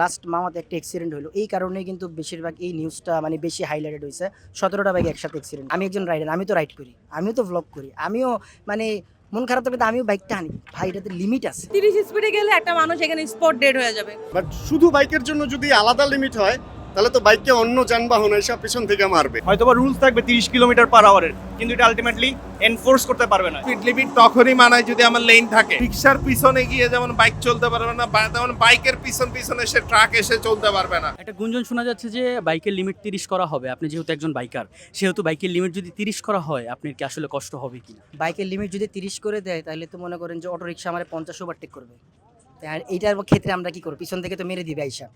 Last মামাতে একটা accident হলো এই কারণে কিন্তু বেশিরভাগ এই নিউজটা মানে বেশি হাইলাইটেড হয়েছে সতেরোটা বাইক একসাথে অ্যাক্সিডেন্ট আমি একজন রাইডার আমি তো রাইড করি। আমিও তো ভ্লগ করি। আমিও মানে মন খারাপ থাকলে তো আমিও বাইকটা আনি। ভাই এটাতে লিমিট আছে। তিরিশ স্পিডে গেলে একটা মানুষ এখানে স্পট ডেড হয়ে যাবে। বাট শুধু বাইকের জন্য যদি আলাদা লিমিট হয় তাহলে তো বাইককে অন্য যানবাহন এসব পিছন থেকে মারবে। হয়তো বা রুলস থাকবে তিরিশ কিলোমিটার পার আওয়ারের কিন্তু এটা আলটিমেটলি এনফোর্স করতে পারবে না। স্পিড লিমিট তখনই মানায় যদি আমার লেন থাকে। রিক্সার পিছনে গিয়ে যেমন বাইক চলতে পারবে না বা তেমন বাইকের পিছন পিছনে সে ট্রাক এসে চলতে পারবে না। একটা গুঞ্জন শোনা যাচ্ছে যে বাইকের লিমিট তিরিশ করা হবে আপনি যেহেতু একজন বাইকার সেহেতু বাইকের লিমিট যদি তিরিশ করা হয় আপনার কি আসলে কষ্ট হবে কি না বাইকের লিমিট যদি তিরিশ করে দেয় তাহলে তো মনে করেন যে অটো রিক্সা আমার পঞ্চাশ ওভারটেক করবে। আর এইটার ক্ষেত্রে আমরা কি করব? পিছন থেকে তো মেরে দিবে আইসা।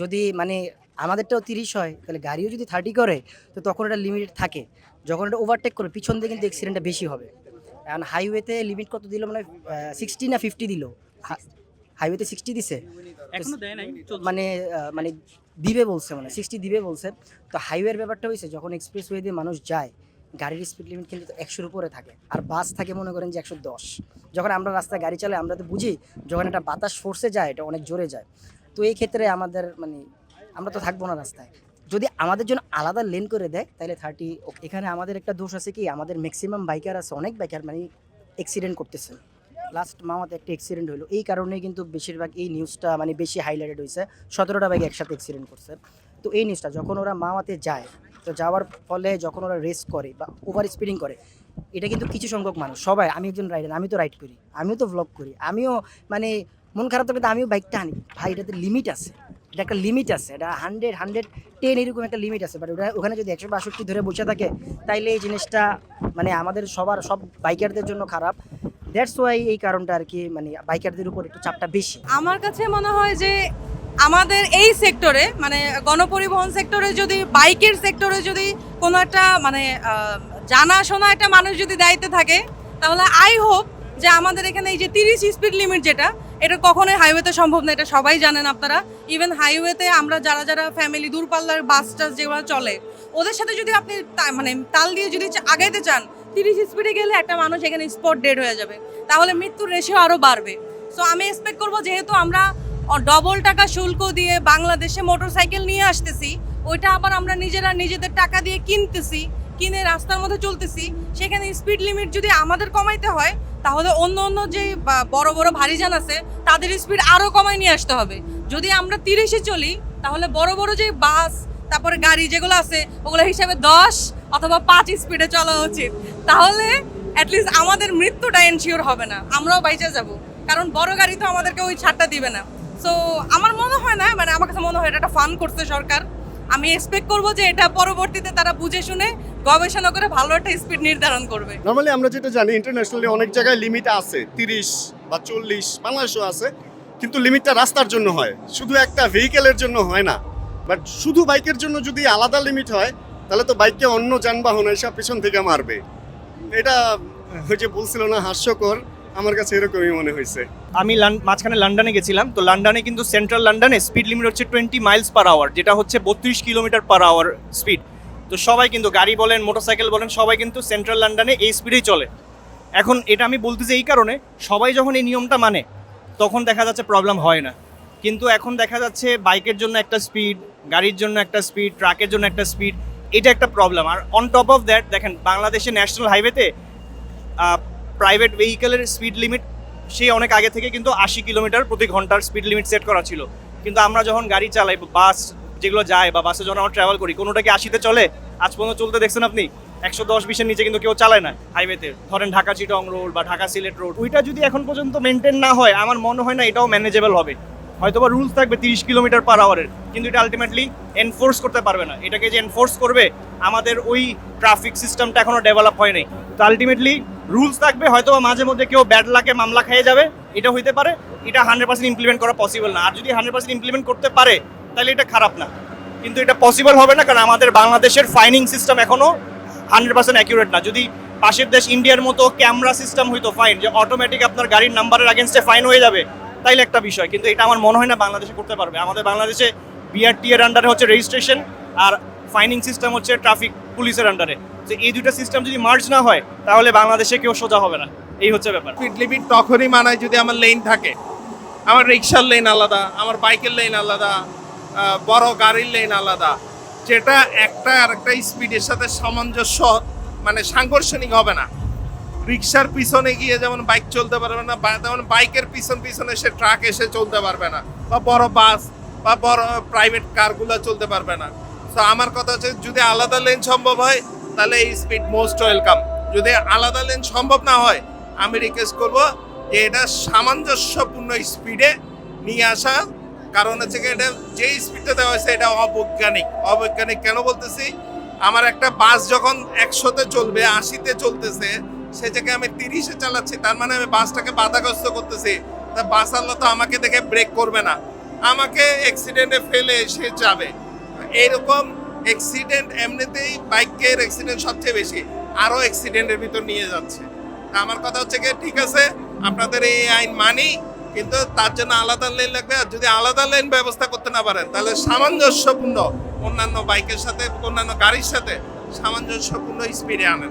যদি মানে আমাদেরটাও তিরিশ হয় তাহলে গাড়িও যদি থার্টি করে তো তখন এটা লিমিট থাকে। যখন এটা ওভারটেক করবে পিছন দিয়ে কিন্তু অ্যাক্সিডেন্টটা বেশি হবে। কারণ হাইওয়েতে লিমিট কত দিল? মানে সিক্সটি না ফিফটি দিল? হাইওয়েতে সিক্সটি দিছে। মানে মানে দিবে বলছে মানে সিক্সটি দিবে বলছে। তো হাইওয়ের ব্যাপারটা হয়েছে যখন এক্সপ্রেস ওয়ে দিয়ে মানুষ যায় গাড়ির স্পিড লিমিট কিন্তু একশোর উপরে থাকে। আর বাস থাকে মনে করেন যে একশো দশ। যখন আমরা রাস্তায় গাড়ি চালাই আমরা তো বুঝি যখন একটা বাতাস ফোর্সে যায় এটা অনেক জোরে যায়। তো এই ক্ষেত্রে আমাদের মানে আমরা তো থাকব না রাস্তায়। যদি আমাদের জন্য আলাদা লেন করে দেয়, তাহলে থার্টি এখানে আমাদের একটা দোষ আছে কি? আমাদের ম্যাক্সিমাম বাইকার আছে, অনেক বাইকার মানে অ্যাক্সিডেন্ট করতেছে। লাস্ট মামাতে একটা অ্যাক্সিডেন্ট হলো এই কারণে কিন্তু বেশিরভাগ এই নিউজটা মানে বেশি হাইলাইটেড হয়েছে সতেরোটা বাইক একসাথে অ্যাক্সিডেন্ট করছে। তো এই নিউজটা যখন ওরা মামাতে যায়, তো যাওয়ার ফলে যখন ওরা রেস করে বা ওভার স্পিডিং করে, এটা কিন্তু কিছু সংখ্যক মানুষ, সবাই, আমি একজন রাইডার আমি তো রাইড করি, আমিও তো ভ্লগ করি, আমিও মানে মন খারাপ থাকলে আমিও বাইকটা আনি। ভাই, এটাতে লিমিট আছে। এটা একটা লিমিট আছে, এটা হান্ড্রেড হান্ড্রেড টেন এরকম একটা লিমিট আছে বাট ওটা ওখানে যদি একশো বাষট্টি ধরে বসে থাকে, তাইলে এই জিনিসটা মানে আমাদের সবার, সব বাইকারদের জন্য খারাপ। দ্যাটস ওয়াই এই কারণটা আর কি মানে বাইকারদের উপর একটু চাপটা বেশি। আমার কাছে মনে হয় যে আমাদের এই সেক্টরে মানে গণপরিবহন সেক্টরে যদি বাইকের সেক্টরে যদি কোনো একটা মানে জানাশোনা একটা মানুষ যদি দায়িত্বে থাকে, তাহলে আই হোপ যে আমাদের এখানে এই যে তিরিশ স্পিড লিমিট যেটা এটা কখনোই হাইওয়েতে সম্ভব না, এটা সবাই জানেন আপনারা। ইভেন হাইওয়েতে আমরা যারা যারা ফ্যামিলি দূরপাল্লার বাস টাস যেগুলো চলে, ওদের সাথে যদি আপনি মানে তাল দিয়ে যদি আগাইতে চান, তিরিশ স্পিডে গেলে একটা মানুষ এখানে স্পট ডেড হয়ে যাবে। তাহলে মৃত্যুর রেশিও আরও বাড়বে। সো আমি এক্সপেক্ট করব যেহেতু আমরা ডবল টাকা শুল্ক দিয়ে বাংলাদেশে মোটরসাইকেল নিয়ে আসতেছি, ওইটা আবার আমরা নিজেরা নিজেদের টাকা দিয়ে কিনতেছি। কিনে রাস্তার মধ্যে চলতেছি, সেখানে স্পিড লিমিট যদি আমাদের কমাইতে হয়, তাহলে অন্য অন্য যে, বা- বড় ভারী যান আছে, তাদের স্পিড আরও কমায় নিয়ে আসতে হবে। যদি আমরা তিরিশে চলি, তাহলে বড় বড় যে বাস, তারপরে গাড়ি যেগুলো আছে, ওগুলো হিসাবে দশ অথবা পাঁচ স্পিডে চলা উচিত। তাহলে অ্যাটলিস্ট আমাদের মৃত্যুটা এনশিওর হবে না, আমরাও বাইচে যাব। কারণ বড় গাড়ি তো আমাদেরকে ওই ছাড়টা দিবে না। সো আমার মনে হয় না মানে আমার কাছে মনে হয় এটা একটা ফান করছে সরকার। আমি এক্সপেক্ট করব যে এটা পরবর্তীতে তারা বুঝে শুনে গবেষণা করে ভালো একটা স্পিড নির্ধারণ করবে। নর্মালি আমরা যেটা জানি ইন্টারন্যাশনালি অনেক জায়গায় লিমিট আছে, তিরিশ বা চল্লিশ, বাংলাদেশেও আছে, কিন্তু লিমিটটা রাস্তার জন্য হয়। শুধু একটা ভেহিকেলের জন্য হয় না। বাট শুধু বাইকের জন্য যদি আলাদা লিমিট হয়, তাহলে তো বাইককে অন্য যানবাহন এসব পিছন থেকে মারবে। এটা যে বলছিল না, হাস্যকর। আমার কাছে এরকমই মনে হয়েছে। আমি মাঝখানে লন্ডনে গেছিলাম, তো লন্ডনে কিন্তু সেন্ট্রাল লন্ডনে স্পিড লিমিট হচ্ছে টোয়েন্টি মাইলস পার আওয়ার যেটা হচ্ছে বত্রিশ কিলোমিটার পার আওয়ার স্পিড তো সবাই কিন্তু গাড়ি বলেন মোটরসাইকেল বলেন, সবাই কিন্তু সেন্ট্রাল লন্ডনে এই স্পিডেই চলে। এখন এটা আমি বলতে বলতেছি এই কারণে, সবাই যখন এই নিয়মটা মানে তখন দেখা যাচ্ছে প্রবলেম হয় না। কিন্তু এখন দেখা যাচ্ছে বাইকের জন্য একটা স্পিড গাড়ির জন্য একটা স্পিড ট্রাকের জন্য একটা স্পিড এটা একটা প্রবলেম আর অন টপ অফ দ্যাট দেখেন, বাংলাদেশে ন্যাশনাল হাইওয়েতে প্রাইভেট ভেহিকেলের স্পিড লিমিট সেই অনেক আগে থেকে কিন্তু আশি কিলোমিটার প্রতি ঘণ্টার স্পিড লিমিট সেট করা ছিল। কিন্তু আমরা যখন গাড়ি চালাই, বাস যেগুলো যায় বা বাসে যখন আমরা ট্রাভেল করি, কোনোটা কি আশিতে চলে? আজ পর্যন্ত চলতে দেখছেন আপনি? একশো দশ বিশের নিচে কিন্তু কেউ চালায় না হাইওয়েতে ধরেন ঢাকা চিটং রোড বা ঢাকা সিলেট রোড ওইটা যদি এখন পর্যন্ত মেনটেন না হয়, আমার মনে হয় না এটাও ম্যানেজেবল হবে। হয়তোবা রুলস থাকবে তিরিশ কিলোমিটার পার আওয়ারের কিন্তু এটা আলটিমেটলি এনফোর্স করতে পারবে না। এটাকে যে এনফোর্স করবে, আমাদের ওই ট্রাফিক সিস্টেমটা এখনও ডেভেলপ হয়নি তো আলটিমেটলি রুলস থাকবে, হয়তো মাঝে মধ্যে কেউ ব্যাড লাকে মামলা খেয়ে যাবে, এটা হইতে পারে। এটা হান্ড্রেড পার্সেন্ট ইমপ্লিমেন্ট করা পসিবল না। আর যদি হান্ড্রেড পার্সেন্ট ইমপ্লিমেন্ট করতে পারে, তাহলে এটা খারাপ না। কিন্তু এটা পসিবল হবে না, কারণ আমাদের বাংলাদেশের ফাইনিং সিস্টেম এখনও হান্ড্রেড পার্সেন্ট অ্যাকিউরেট না। যদি পাশের দেশ ইন্ডিয়ার মতো ক্যামেরা সিস্টেম হইতো ফাইন যে অটোমেটিক আপনার গাড়ির নাম্বারের আগেনস্টে ফাইন হয়ে যাবে, তাইলে একটা বিষয়। কিন্তু এটা আমার মনে হয় না বাংলাদেশে করতে পারবে। আমাদের বাংলাদেশে বিআরটি এর আন্ডারে হচ্ছে রেজিস্ট্রেশন আর ফাইনিং সিস্টেম হচ্ছে ট্রাফিক পুলিশের আন্ডারে যে এই দুইটা সিস্টেম যদি মার্জ না হয়, তাহলে বাংলাদেশে কেউ সোজা হবে না। এই হচ্ছে ব্যাপার। স্পিড লিমিট তখনই মানায় যদি আমার লেন থাকে। আমার রিক্সার লেন আলাদা, আমার বাইকের লেন আলাদা বড় গাড়ির লেন আলাদা। যেটা একটা আর একটা স্পিডের সাথে সামঞ্জস্য মানে সাংঘর্ষণিক হবে না। রিক্সার পিছনে গিয়ে যেমন বাইক চলতে পারবে না তেমন বাইকের পিছন পিছনে সে ট্রাক এসে চলতে পারবে না, বা বড় বাস বা বড় প্রাইভেট কারগুলো চলতে পারবে না। তো আমার কথা হচ্ছে, যদি আলাদা লেন সম্ভব হয় তাহলে এই স্পিড মোস্ট ওয়েলকাম যদি আলাদা লেন সম্ভব না হয়, আমি রিকোয়েস্ট করব যে এটা সামঞ্জস্যপূর্ণ স্পিডে নিয়ে আসা। কারণ হচ্ছে কি, এটা যে স্পিডটা দেওয়া হয়েছে, এটা অবৈজ্ঞানিক। অবৈজ্ঞানিক কেন বলতেছি? আমার একটা বাস যখন একশোতে চলবে, আশিতে চলতেছে, সে জায়গায় আমি তিরিশে চালাচ্ছি, তার মানে আমি বাসটাকে বাধাগ্রস্ত করতেছি। তা বাস আল্লাহ তো আমাকে দেখে ব্রেক করবে না। আমাকে অ্যাক্সিডেন্টে ফেলে সে যাবে। এইরকম অ্যাক্সিডেন্ট এমনিতেই বাইকের অ্যাক্সিডেন্ট সবচেয়ে বেশি, আরও অ্যাক্সিডেন্টের ভিতর নিয়ে যাচ্ছে। তা আমার কথা হচ্ছে কি, ঠিক আছে, আপনাদের এই আইন মানি কিন্তু তার জন্য আলাদা লাইন লাগবে। আর যদি আলাদা লাইন ব্যবস্থা করতে না পারেন, তাহলে সামঞ্জস্যপূর্ণ অন্যান্য বাইকের সাথে, অন্যান্য গাড়ির সাথে সামঞ্জস্যপূর্ণ স্পিডে আনেন।